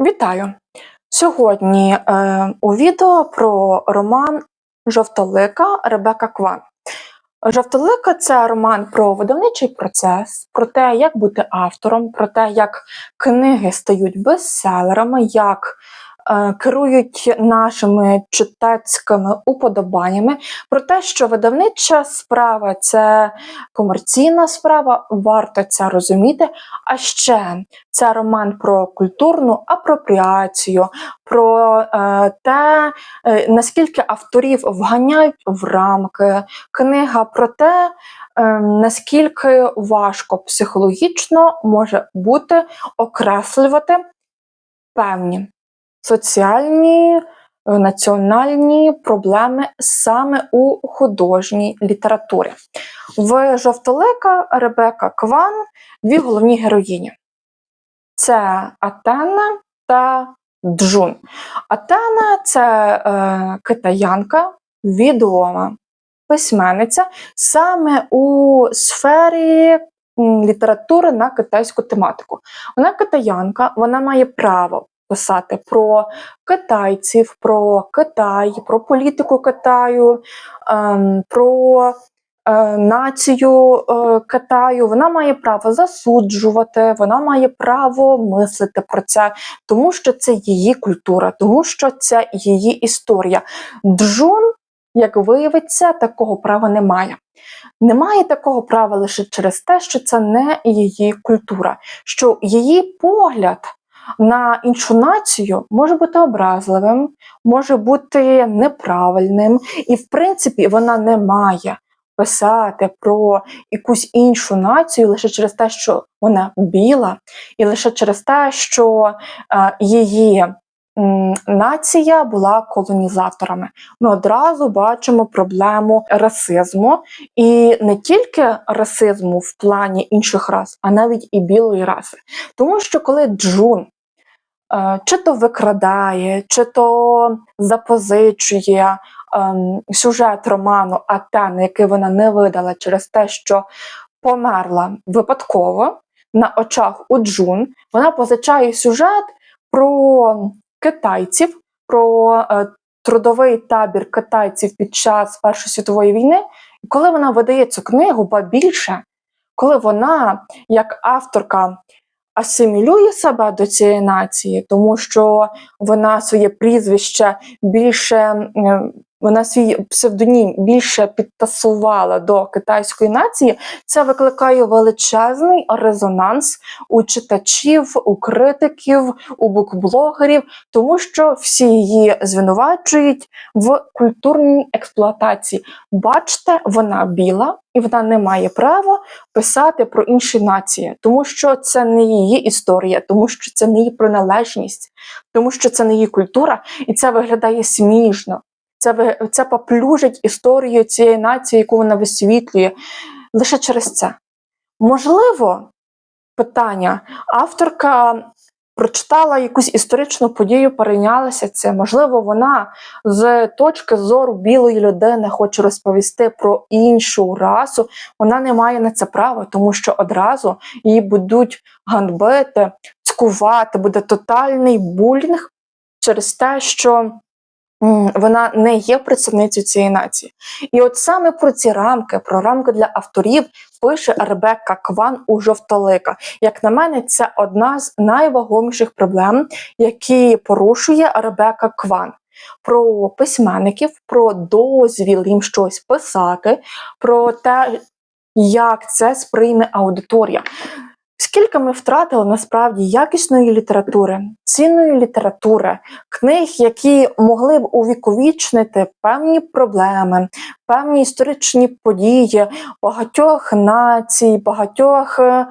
Вітаю! Сьогодні е, у відео про роман Жовтолика Ребека Кван. Жовтолика це роман про видавничий процес, про те, як бути автором, про те, як книги стають бестселерами, як керують нашими читацькими уподобаннями, про те, що видавнича справа це комерційна справа, варто це розуміти. А ще це роман про культурну апропріацію, про е, те, е, наскільки авторів вганяють в рамки, книга про те, е, наскільки важко психологічно може бути окреслювати певні соціальні. е, Національні проблеми саме у художній літературі. В Жовтолика Ребека Кван дві головні героїні це Атена та Джун. Атена це е, китаянка, відома письменниця саме у сфері літератури на китайську тематику. Вона китаянка, вона має право писати про китайців, про Китай, про політику Китаю, ем, про е, націю е, Китаю. Вона має право засуджувати, вона має право мислити про це, тому що це її культура, тому що це її історія. Джун, як виявиться, такого права немає. Немає такого права лише через те, що це не її культура, що її погляд на іншу націю може бути образливим, може бути неправильним, і, в принципі, вона не має писати про якусь іншу націю лише через те, що вона біла, і лише через те, що е, її нація була колонізаторами. Ми одразу бачимо проблему расизму, і не тільки расизму в плані інших рас, а навіть і білої раси. Тому що коли Джун чи то викрадає, чи то запозичує ем, сюжет роману Атен, який вона не видала через те, що померла випадково на очах у Джун, вона позичає сюжет про китайців, про е, трудовий табір китайців під час Першої світової війни. І коли вона видає цю книгу, ба більше, коли вона, як авторка, асимілює себе до цієї нації, тому що вона своє прізвище більше, вона свій псевдонім більше підтасувала до китайської нації, це викликає величезний резонанс у читачів, у критиків, у букблогерів, тому що всі її звинувачують в культурній експлуатації. Бачите, вона біла і вона не має права писати про інші нації, тому що це не її історія, тому що це не її приналежність, тому що це не її культура, і це виглядає смішно. Це це поплюжить історію цієї нації, яку вона висвітлює лише через це. Можливо, питання авторка прочитала якусь історичну подію, перейнялася цим. Можливо, вона з точки зору білої людини хоче розповісти про іншу расу. Вона не має на це права, тому що одразу її будуть ганьбити, цькувати, буде тотальний булінг через те, що. Вона не є представницею цієї нації. І от саме про ці рамки, про рамки для авторів, пише Ребекка Кван у жовтолика. Як на мене, це одна з найвагоміших проблем, які порушує Ребекка Кван. Про письменників, про дозвіл їм щось писати, про те, як це сприйме аудиторія. Скільки ми втратили насправді якісної літератури, цінної літератури, книг, які могли б увіковічнити певні проблеми, певні історичні події багатьох націй, багатьох е, е,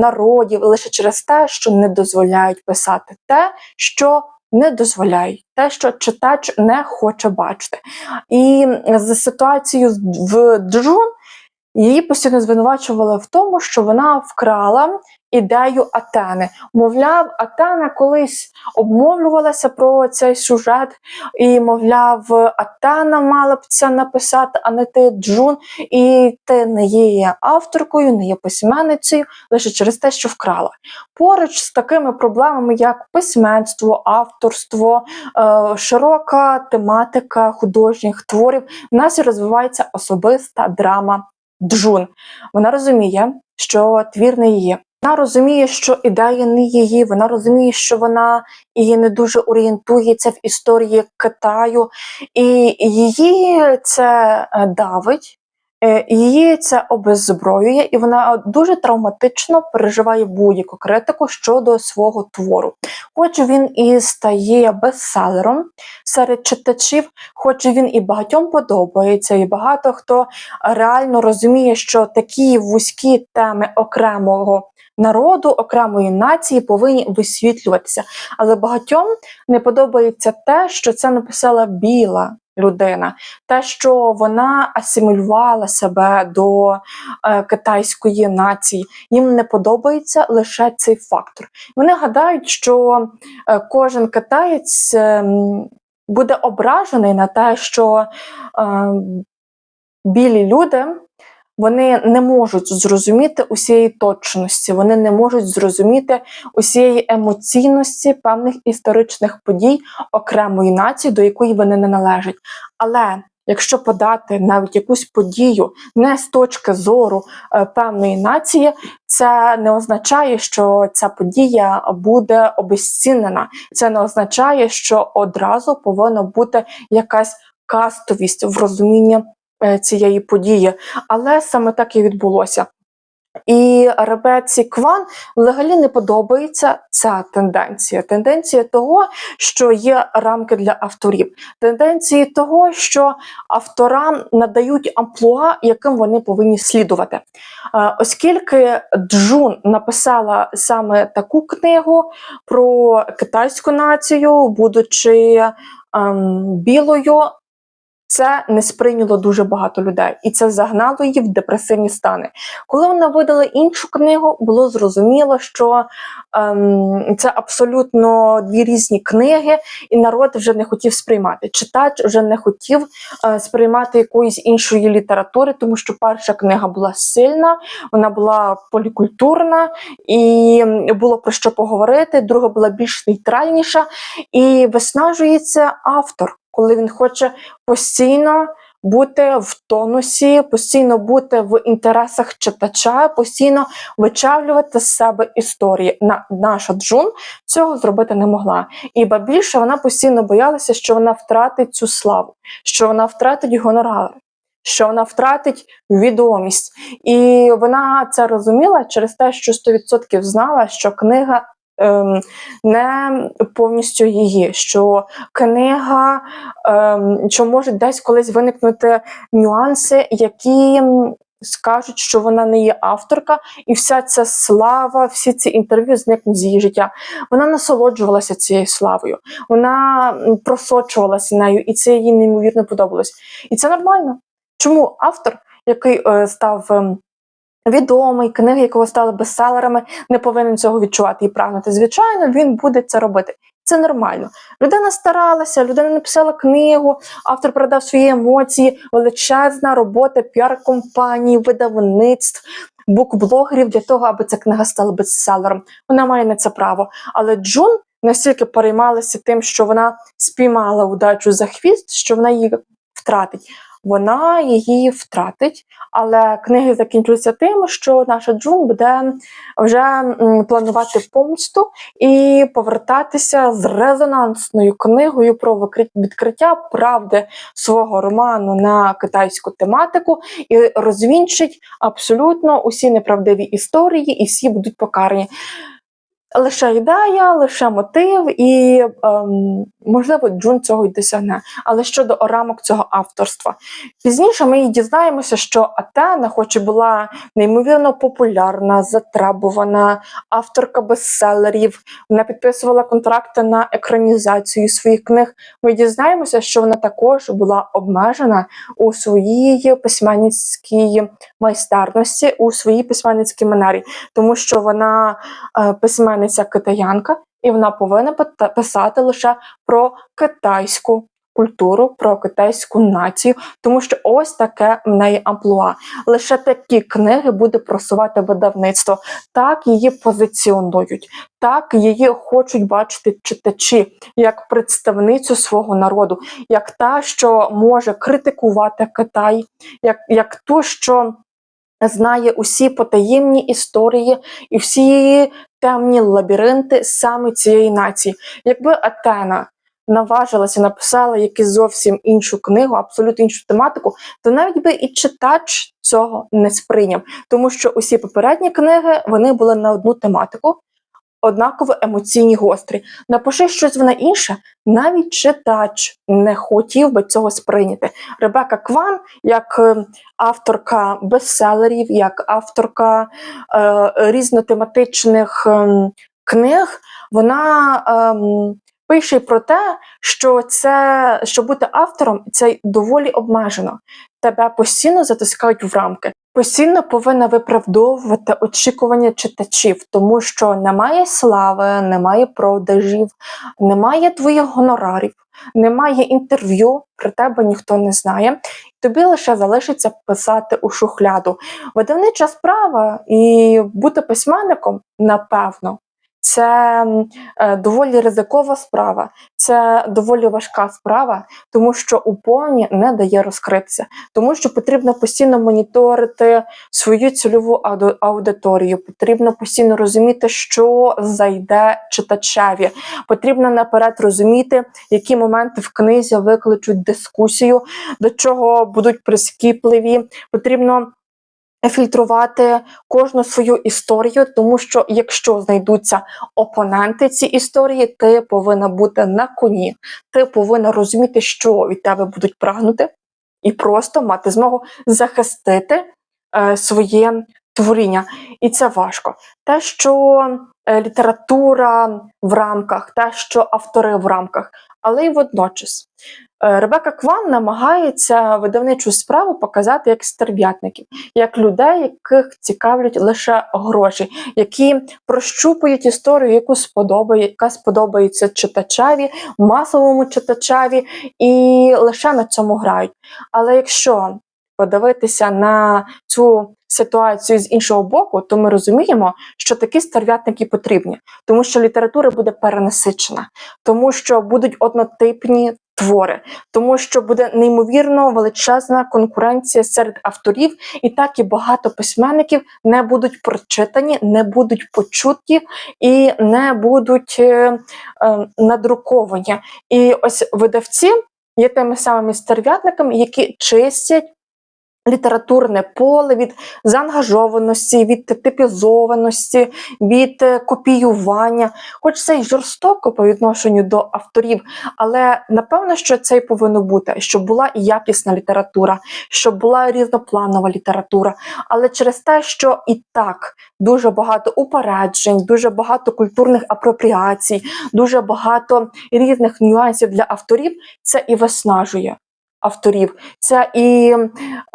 народів лише через те, що не дозволяють писати те, що не дозволяють, те, що читач не хоче бачити. І з ситуацією в Джун Її постійно звинувачували в тому, що вона вкрала ідею Атени. Мовляв, Атена колись обмовлювалася про цей сюжет, і, мовляв, Атена мала б це написати, а не ти Джун, і ти не є авторкою, не є письменницею лише через те, що вкрала. Поруч з такими проблемами, як письменство, авторство, е, широка тематика художніх творів, в нас розвивається особиста драма Джун. Вона розуміє, що твір не її. Вона розуміє, що ідея не її. Вона розуміє, що вона її не дуже орієнтується в історії Китаю, і її це е, давить. Е, Її це обеззброює, і вона дуже травматично переживає будь-яку критику щодо свого твору. Хоч він і стає бестселером серед читачів, хоч він і багатьом подобається, і багато хто реально розуміє, що такі вузькі теми окремого народу, окремої нації повинні висвітлюватися. Але багатьом не подобається те, що це написала біла. Людина, те, що вона асимілювала себе до е, китайської нації, їм не подобається лише цей фактор. Вони гадають, що е, кожен китаєць е, буде ображений на те, що е, білі люди вони не можуть зрозуміти усієї точності, вони не можуть зрозуміти усієї емоційності певних історичних подій окремої нації, до якої вони не належать. Але якщо подати навіть якусь подію не з точки зору е, певної нації, це не означає, що ця подія буде обезцінена. Це не означає, що одразу повинна бути якась кастовість в розумінні цієї події. Але саме так і відбулося. І Ребеці Кван взагалі не подобається ця тенденція. Тенденція того, що є рамки для авторів, тенденції того, що авторам надають амплуа, яким вони повинні слідувати. Е, Оскільки Джун написала саме таку книгу про китайську націю, будучи ем, білою, це не сприйняло дуже багато людей, і це загнало її в депресивні стани. Коли вона видала іншу книгу, було зрозуміло, що ем, це абсолютно дві різні книги, і народ вже не хотів сприймати. Читач вже не хотів е, сприймати якоїсь іншої літератури, тому що перша книга була сильна, вона була полікультурна і було про що поговорити. Друга була більш нейтральніша, і виснажується автор коли він хоче постійно бути в тонусі, постійно бути в інтересах читача, постійно вичавлювати з себе історії. На наша Джун цього зробити не могла. І ба більше вона постійно боялася, що вона втратить цю славу, що вона втратить гонорари. Що вона втратить відомість, і вона це розуміла через те, що 100% знала, що книга не повністю її, що книга, ем, що можуть десь колись виникнути нюанси, які скажуть, що вона не є авторка, і вся ця слава, всі ці інтерв'ю зникнуть з її життя. Вона насолоджувалася цією славою, вона просочувалася нею, і це їй неймовірно подобалось. І це нормально. Чому автор, який е, став. Відомий, книги, якого стали бестселерами, не повинен цього відчувати і прагнути. Звичайно, він буде це робити. Це нормально. Людина старалася, людина написала книгу, автор передав свої емоції, величезна робота піар-компаній, видавництв, букблогерів для того, аби ця книга стала бестселером. Вона має на це право. Але Джун настільки переймалася тим, що вона спіймала удачу за хвіст, що вона її втратить вона її втратить. Але книги закінчуються тим, що наша Джун буде вже планувати помсту і повертатися з резонансною книгою про відкриття правди свого роману на китайську тематику і розвінчить абсолютно усі неправдиві історії, і всі будуть покарані. Лише ідея, лише мотив, і ем, можливо Джун цього й досягне. Але щодо рамок цього авторства, пізніше ми дізнаємося, що Атена, хоч і була неймовірно популярна, затребувана, авторка бестселерів, вона підписувала контракти на екранізацію своїх книг. Ми дізнаємося, що вона також була обмежена у своїй письменницькій майстерності, у своїй письменницькій манері, тому що вона е, письменниця китаянка, і вона повинна писати лише про китайську культуру, про китайську націю, тому що ось таке в неї амплуа. Лише такі книги буде просувати видавництво. Так її позиціонують, так її хочуть бачити читачі як представницю свого народу, як та, що може критикувати Китай, як, як ту, що знає усі потаємні історії і всі темні лабіринти саме цієї нації. Якби Атена наважилася написала якусь зовсім іншу книгу, абсолютно іншу тематику, то навіть би і читач цього не сприйняв, тому що усі попередні книги вони були на одну тематику. Однаково емоційні гострі. Напиши щось вона інше, навіть читач не хотів би цього сприйняти. Ребека Кван, як е, авторка бестселерів, як авторка е, різнотематичних ем, книг, вона ем, пише про те, що це що бути автором це доволі обмежено. Тебе постійно затискають в рамки. Постійно повинна виправдовувати очікування читачів, тому що немає слави, немає продажів, немає твоїх гонорарів, немає інтерв'ю, про тебе ніхто не знає. Тобі лише залишиться писати у шухляду. Видавнича справа і бути письменником, напевно, це е, доволі ризикова справа, це доволі важка справа, тому що у повні не дає розкритися, тому що потрібно постійно моніторити свою цільову аудиторію, потрібно постійно розуміти, що зайде читачеві. Потрібно наперед розуміти, які моменти в книзі викличуть дискусію, до чого будуть прискіпливі. Потрібно фільтрувати кожну свою історію, тому що якщо знайдуться опоненти ці історії, ти повинна бути на коні, ти повинна розуміти, що від тебе будуть прагнути, і просто мати змогу захистити е, своє творіння. І це важко. Те, що література в рамках, те, що автори в рамках, але й водночас. Е, Ребека Кван намагається видавничу справу показати як стерв'ятників, як людей, яких цікавлять лише гроші, які прощупують історію, яку сподобає, яка сподобається читачеві, масовому читачеві, і лише на цьому грають. Але якщо подивитися на цю ситуацію з іншого боку, то ми розуміємо, що такі стерв'ятники потрібні, тому що література буде перенасичена, тому що будуть однотипні твори, тому що буде неймовірно величезна конкуренція серед авторів, і так і багато письменників не будуть прочитані, не будуть почуті і не будуть е, е, надруковані. І ось видавці є тими самими стерв'ятниками, які чистять. Літературне поле від заангажованості, від типізованості, від е, копіювання, хоч це й жорстоко по відношенню до авторів, але напевно, що це й повинно бути, щоб була і якісна література, щоб була різнопланова література. Але через те, що і так дуже багато упереджень, дуже багато культурних апропріацій, дуже багато різних нюансів для авторів, це і виснажує. Авторів це і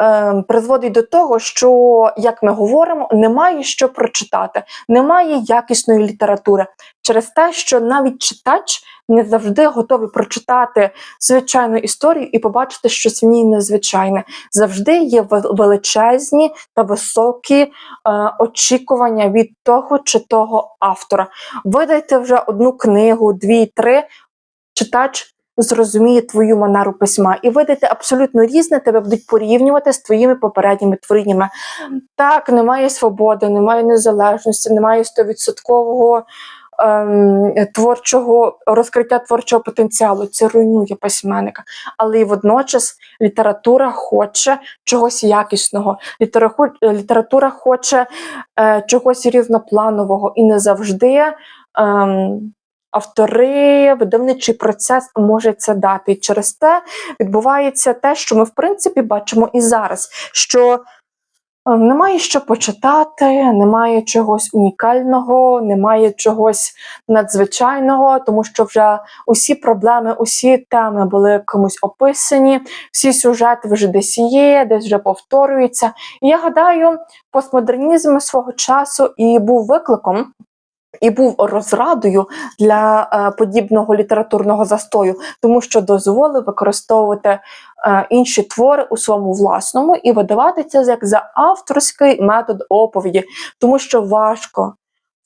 е, призводить до того, що, як ми говоримо, немає що прочитати, немає якісної літератури через те, що навіть читач не завжди готовий прочитати звичайну історію і побачити щось в ній незвичайне. Завжди є величезні та високі е, очікування від того чи того автора. Видайте вже одну книгу, дві, три, читач зрозуміє твою манеру письма, і видати абсолютно різне, тебе будуть порівнювати з твоїми попередніми творіннями. Так, немає свободи, немає незалежності, немає стовідсоткового ем, творчого розкриття творчого потенціалу. Це руйнує письменника. Але і водночас література хоче чогось якісного. Література хоче е, чогось різнопланового і не завжди ем, автори, видавничий процес може це дати. І через те відбувається те, що ми в принципі бачимо і зараз. що е, Немає що почитати, немає чогось унікального, немає чогось надзвичайного, тому що вже усі проблеми, усі теми були комусь описані, всі сюжети вже десь є, десь вже повторюються. І я гадаю, постмодернізм свого часу і був викликом. І був розрадою для е, подібного літературного застою, тому що дозволив використовувати е, інші твори у своєму власному і видавати це як за авторський метод оповіді, тому що важко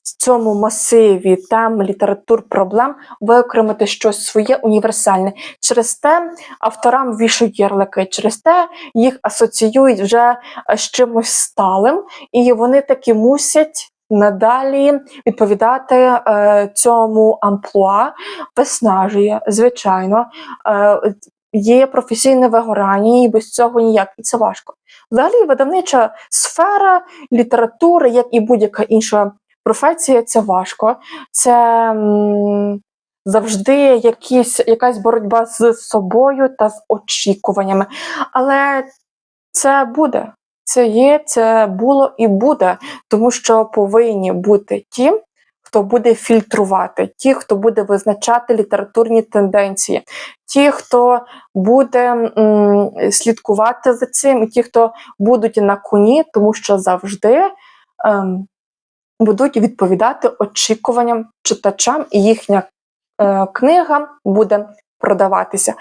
в цьому масиві тем, літератур, проблем виокремити щось своє універсальне. Через те авторам вішають ярлики, через те їх асоціюють вже е, з чимось сталим, і вони таки мусять. Надалі відповідати е, цьому амплуа виснажує, звичайно. Е, є професійне вигорання, і без цього ніяк, і це важко. Взагалі, видавнича сфера літератури, як і будь-яка інша професія, це важко. Це м, завжди якісь, якась боротьба з собою та з очікуваннями. Але це буде. Це є, це було і буде, тому що повинні бути ті, хто буде фільтрувати, ті, хто буде визначати літературні тенденції, ті, хто буде м, слідкувати за цим, і ті, хто будуть на коні, тому що завжди ем, будуть відповідати очікуванням читачам, і їхня е, книга буде продаватися.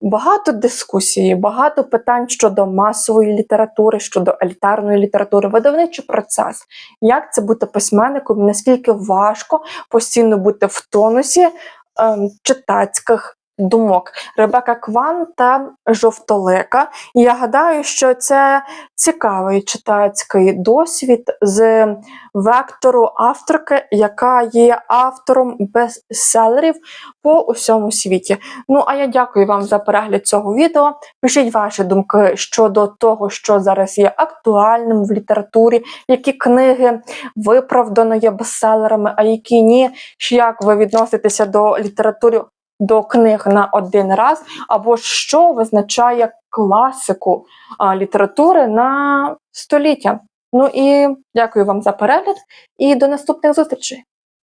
Багато дискусій, багато питань щодо масової літератури, щодо елітарної літератури, видавничий процес. Як це бути письменником? Наскільки важко постійно бути в тонусі ем, читацьких думок? Ребека Кван та Жовтолика. І я гадаю, що це цікавий читацький досвід з вектору авторки, яка є автором бестселерів по усьому світі. Ну а я дякую вам за перегляд цього відео. Пишіть ваші думки щодо того, що зараз є актуальним в літературі, які книги виправдано є бестселерами, а які ні. Як ви відноситеся до літератури до книг на один раз, або що визначає класику літератури на століття. Ну і дякую вам за перегляд і до наступних зустрічей.